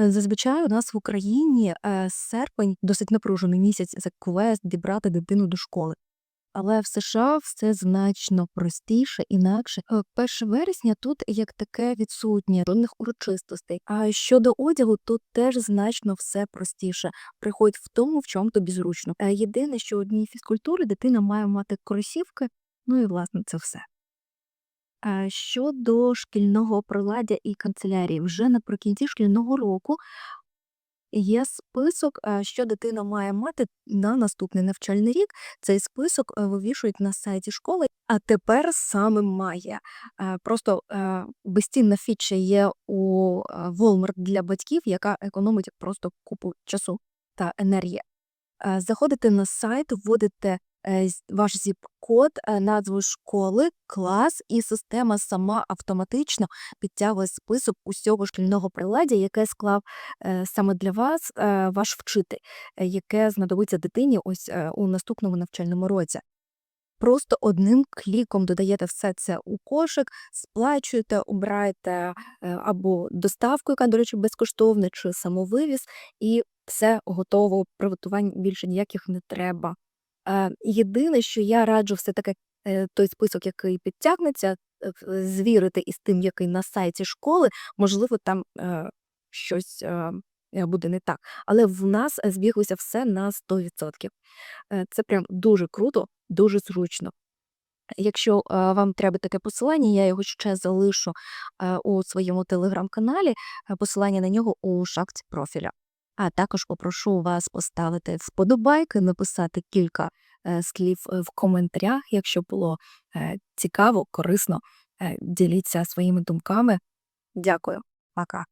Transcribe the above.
Е, зазвичай у нас в Україні, е, серпень- досить напружений місяць, це квест зібрати дитину до школи. Але в США все значно простіше, інакше. Е, 1 вересня тут як таке відсутнє, жодних урочистостей. А щодо одягу, тут теж значно все простіше. Приходь в тому, в чому тобі зручно. Е, єдине, що у дні фізкультури дитина має мати кросівки, ну і власне це все. Щодо шкільного приладдя і канцелярії, вже наприкінці шкільного року є список, що дитина має мати на наступний навчальний рік. Цей список е, вивішують на сайті школи. А тепер саме має. Е, Просто е, безцінна фіча є у Walmart для батьків, яка економить просто купу часу та енергії. Заходите на сайт, вводите ваш зіп-код, е, назву школи, клас, і система сама автоматично підтягує список усього шкільного приладдя, яке склав е, саме для вас е, ваш вчитель, е, яке знадобиться дитині ось е, у наступному навчальному році. Просто одним кліком додаєте все це у кошик, сплачуєте, обираєте е, або доставку, яка, до речі, безкоштовна, чи самовивіз, і все готово. Приготувань більше ніяких не треба. Е, єдине, що я раджу все-таки е, той список, який підтягнеться, е, звірити із тим, який на сайті школи, можливо, там щось буде не так. Але в нас збіглося все на 100%. Е, Це прям дуже круто, дуже зручно. Якщо вам треба таке посилання, я його ще залишу у своєму телеграм-каналі, посилання на нього у шапці профіля. А також попрошу вас поставити вподобайки, написати кілька е, слів е, в коментарях, якщо було е, цікаво, корисно. Діліться своїми думками. Дякую. Пока.